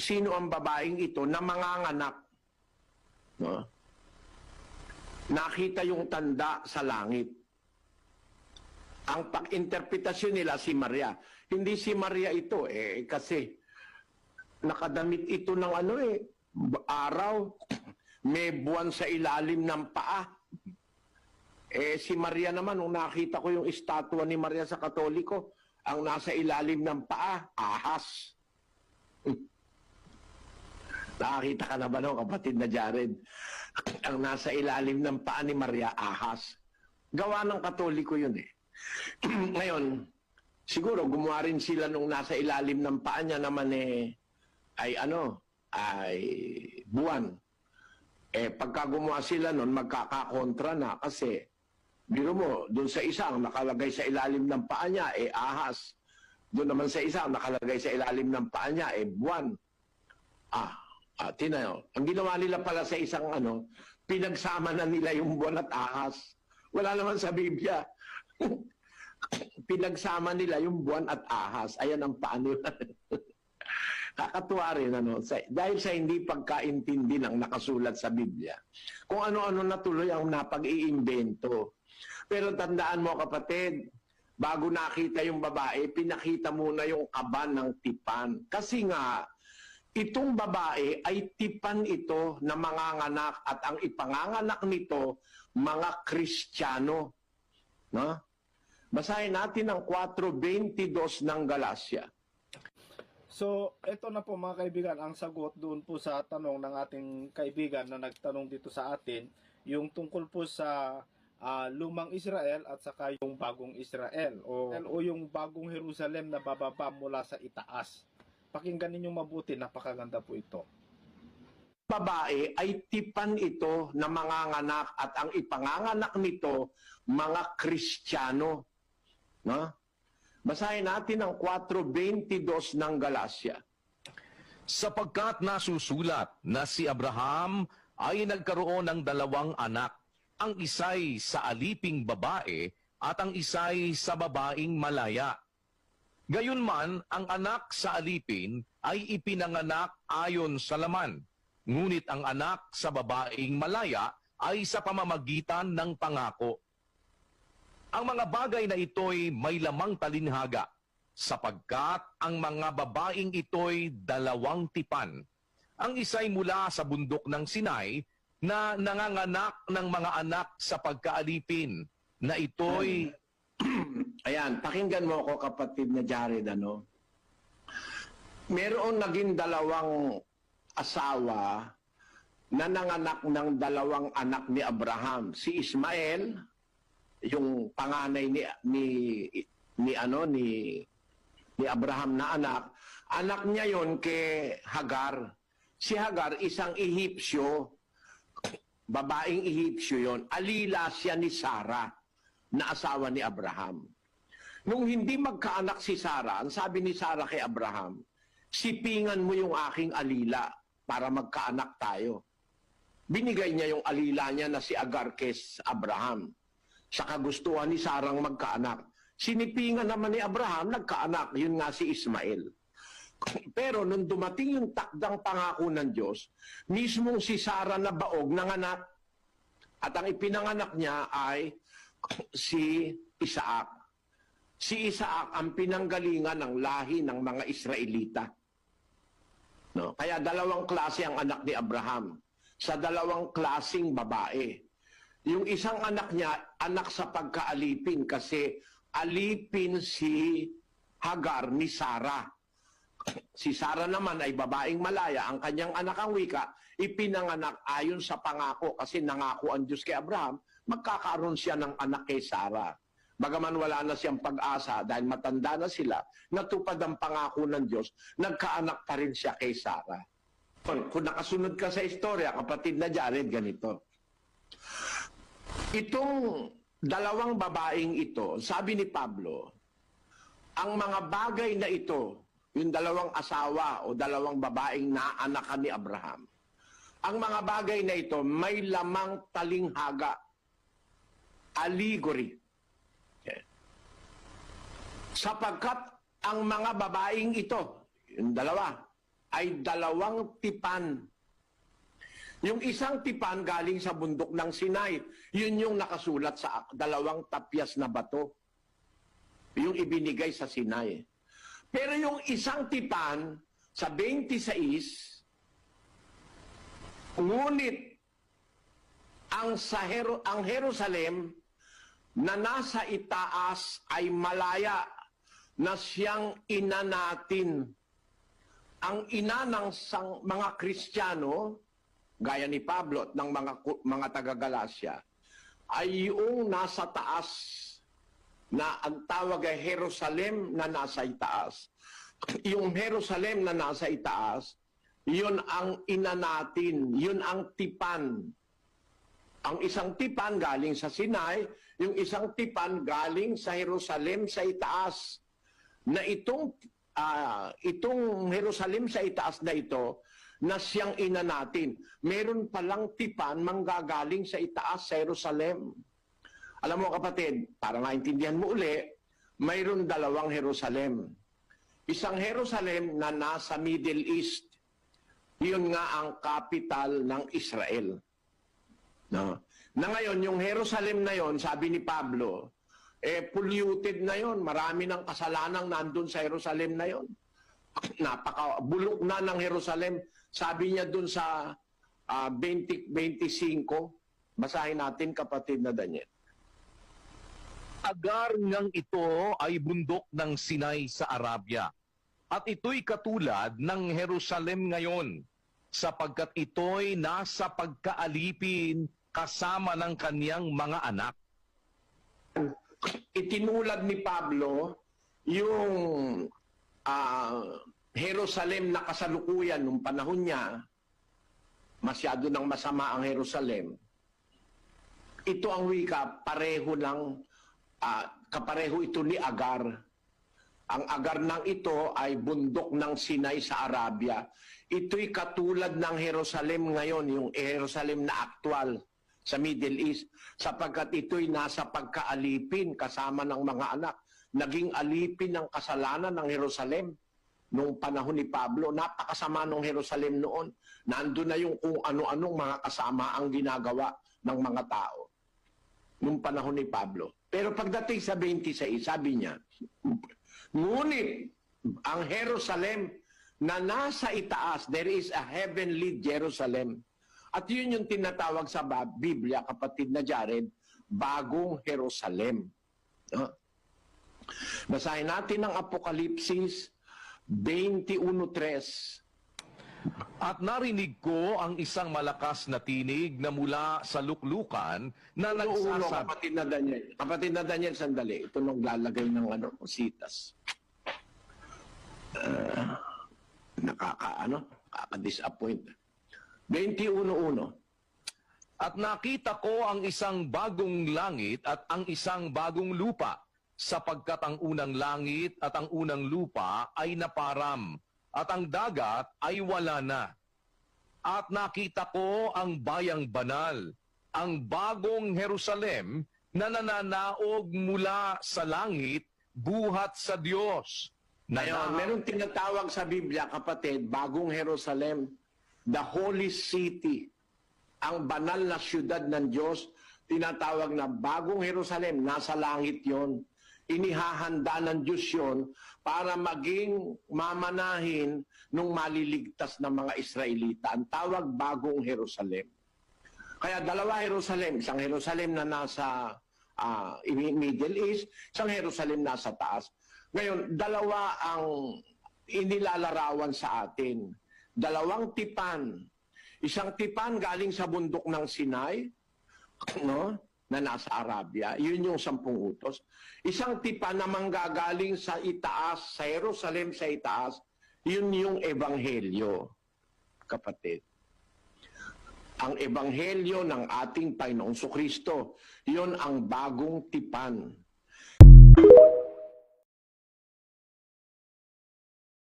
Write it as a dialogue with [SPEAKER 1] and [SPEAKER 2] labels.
[SPEAKER 1] sino ang babaeng ito na manganganak. No? Nakita yung tanda sa langit. Ang pag-interpretasyon nila si Maria. Hindi si Maria ito eh kasi nakadamit ito ng ano eh araw may buwan sa ilalim ng paa. Eh si Maria naman nung nakita ko yung estatwa ni Maria sa Katoliko, ang nasa ilalim ng paa, ahas. Nakakita ka na ba no, kapatid na Jared? ang nasa ilalim ng paa ni Maria, ahas. Gawa ng Katoliko yun eh. Ngayon, siguro gumawa rin sila nung nasa ilalim ng paa niya naman eh, ay ano, ay buwan. Eh, pagka gumawa sila nun, magkakakontra na kasi, biro mo, doon sa isang nakalagay sa ilalim ng paa niya, eh ahas. Doon naman sa isang nakalagay sa ilalim ng paa niya, eh buwan. Ah, ah tinayo. Ang ginawa nila pala sa isang ano, pinagsama na nila yung buwan at ahas. Wala naman sa Biblia. pinagsama nila yung buwan at ahas. Ayan ang paano Kakatuwa rin, ano, sa, dahil sa hindi pagkaintindi ng nakasulat sa Biblia. Kung ano-ano na tuloy ang napag-iimbento. Pero tandaan mo, kapatid, bago nakita yung babae, pinakita muna yung kaban ng tipan. Kasi nga, itong babae ay tipan ito na manganganak at ang ipanganganak nito, mga Kristiyano. No? Basahin natin ang 4.22 ng Galacia.
[SPEAKER 2] So, ito na po mga kaibigan, ang sagot doon po sa tanong ng ating kaibigan na nagtanong dito sa atin, yung tungkol po sa ah, lumang Israel at saka yung bagong Israel o, o yung bagong Jerusalem na bababa mula sa itaas. Pakinggan ninyo mabuti, napakaganda po ito.
[SPEAKER 1] babae ay tipan ito na manganganak at ang ipanganganak nito mga Kristiyano. No? Basahin natin ang 4.22 ng Galacia.
[SPEAKER 3] sapagkat nasusulat na si Abraham ay nagkaroon ng dalawang anak, ang isa'y sa aliping babae at ang isa'y sa babaeng malaya. Gayunman, ang anak sa alipin ay ipinanganak ayon sa laman, ngunit ang anak sa babaeng malaya ay sa pamamagitan ng pangako. Ang mga bagay na ito'y may lamang talinhaga, sapagkat ang mga babaeng ito'y dalawang tipan. Ang isa'y mula sa bundok ng Sinai na nanganganak ng mga anak sa pagkaalipin, na ito'y
[SPEAKER 1] Ayan, pakinggan mo ako kapatid na Jared, ano? Meron naging dalawang asawa na nanganak ng dalawang anak ni Abraham. Si Ismael, yung panganay ni ni ni ano ni ni Abraham na anak, anak niya yon kay Hagar. Si Hagar isang Ehipsyo, babaeng Ehipsyo yon. Alila siya ni Sarah na asawa ni Abraham. Nung hindi magkaanak si Sarah, ang sabi ni Sarah kay Abraham, sipingan mo yung aking alila para magkaanak tayo. Binigay niya yung alila niya na si Agar kay Abraham sa kagustuhan ni Sarang magkaanak. Sinipingan naman ni Abraham, nagkaanak, yun nga si Ismael. Pero nung dumating yung takdang pangako ng Diyos, mismong si Sarah na baog nanganak. At ang ipinanganak niya ay si Isaac. Si Isaac ang pinanggalingan ng lahi ng mga Israelita. No? Kaya dalawang klase ang anak ni Abraham. Sa dalawang klasing babae. Yung isang anak niya, anak sa pagkaalipin kasi alipin si Hagar ni Sarah. Si Sarah naman ay babaeng malaya. Ang kanyang anak ang wika, ipinanganak ayon sa pangako kasi nangako ang Diyos kay Abraham, magkakaroon siya ng anak kay Sarah. Bagaman wala na siyang pag-asa dahil matanda na sila, natupad ang pangako ng Diyos, nagkaanak pa rin siya kay Sarah. Kung nakasunod ka sa istorya, kapatid na Jared, ganito. Itong dalawang babaeng ito, sabi ni Pablo, ang mga bagay na ito, yung dalawang asawa o dalawang babaeng naanakan ni Abraham, ang mga bagay na ito may lamang talinghaga, allegory. Sapagkat ang mga babaeng ito, yung dalawa, ay dalawang tipan. Yung isang tipan galing sa bundok ng Sinai. Yun yung nakasulat sa dalawang tapyas na bato. Yung ibinigay sa Sinai. Pero yung isang tipan sa 26, ngunit ang sa Hero- ang Jerusalem na nasa itaas ay malaya na siyang ina natin. Ang ina ng sang, mga Kristiyano, gaya ni Pablo at ng mga, mga taga-Galasya, ay yung nasa taas na ang tawag ay Jerusalem na nasa itaas. Yung Jerusalem na nasa itaas, yun ang ina natin, yun ang tipan. Ang isang tipan galing sa Sinai, yung isang tipan galing sa Jerusalem sa itaas. Na itong ah, itong Jerusalem sa itaas na ito na siyang ina natin. Meron palang tipan manggagaling sa itaas sa Jerusalem. Alam mo kapatid, para maintindihan mo uli, mayroon dalawang Jerusalem. Isang Jerusalem na nasa Middle East. Yun nga ang capital ng Israel. No? Na ngayon, yung Jerusalem na yon, sabi ni Pablo, eh polluted na yon. Marami ng kasalanang nandun sa Jerusalem na yon. Napaka bulok na ng Jerusalem. Sabi niya dun sa ah, 20, 25, basahin natin kapatid na Daniel.
[SPEAKER 3] Agar ngang ito ay bundok ng Sinai sa Arabia. At ito'y katulad ng Jerusalem ngayon, sapagkat ito'y nasa pagkaalipin kasama ng kaniyang mga anak.
[SPEAKER 1] Itinulad ni Pablo yung ah, Jerusalem na kasalukuyan nung panahon niya, masyado nang masama ang Jerusalem. Ito ang wika, pareho lang, ah, kapareho ito ni Agar. Ang Agar ng ito ay bundok ng Sinai sa Arabia. Ito'y katulad ng Jerusalem ngayon, yung Jerusalem na aktual sa Middle East, sapagkat ito'y nasa pagkaalipin kasama ng mga anak. Naging alipin ng kasalanan ng Jerusalem nung panahon ni Pablo. Napakasama ng Jerusalem noon. Nandun na yung kung ano-anong mga kasama ang ginagawa ng mga tao nung panahon ni Pablo. Pero pagdating sa 26, sabi niya, Ngunit ang Jerusalem na nasa itaas, there is a heavenly Jerusalem. At yun yung tinatawag sa Biblia, kapatid na Jared, bagong Jerusalem. No? Basahin natin ang Apokalipsis 21.3.
[SPEAKER 3] At narinig ko ang isang malakas na tinig na mula sa luklukan na
[SPEAKER 1] Uno,
[SPEAKER 3] nagsasabi.
[SPEAKER 1] kapatid na Daniel. Kapatid na Daniel, sandali. Ito nung lalagay ng ano, sitas. Ah, nakaka, ano, nakaka-disappoint. 21.1.
[SPEAKER 3] At nakita ko ang isang bagong langit at ang isang bagong lupa, sapagkat ang unang langit at ang unang lupa ay naparam, at ang dagat ay wala na. At nakita ko ang bayang banal, ang bagong Jerusalem na nananaog mula sa langit, buhat sa Diyos. Na
[SPEAKER 1] Ngayon, meron tinatawag sa Biblia, kapatid, bagong Jerusalem, the holy city, ang banal na syudad ng Diyos, tinatawag na bagong Jerusalem, nasa langit yon. Inihahanda ng Diyos yon para maging mamanahin nung maliligtas ng mga Israelita. Ang tawag bagong Jerusalem. Kaya dalawa Jerusalem, isang Jerusalem na nasa ah, Middle East, isang Jerusalem nasa taas. Ngayon, dalawa ang inilalarawan sa atin. Dalawang tipan. Isang tipan galing sa bundok ng Sinai, no? na nasa Arabia. Yun yung sampung utos. Isang tipan na manggagaling sa itaas, sa Jerusalem sa itaas, yun yung ebanghelyo, kapatid ang ebanghelyo ng ating Panginoong Kristo. Yun ang bagong tipan.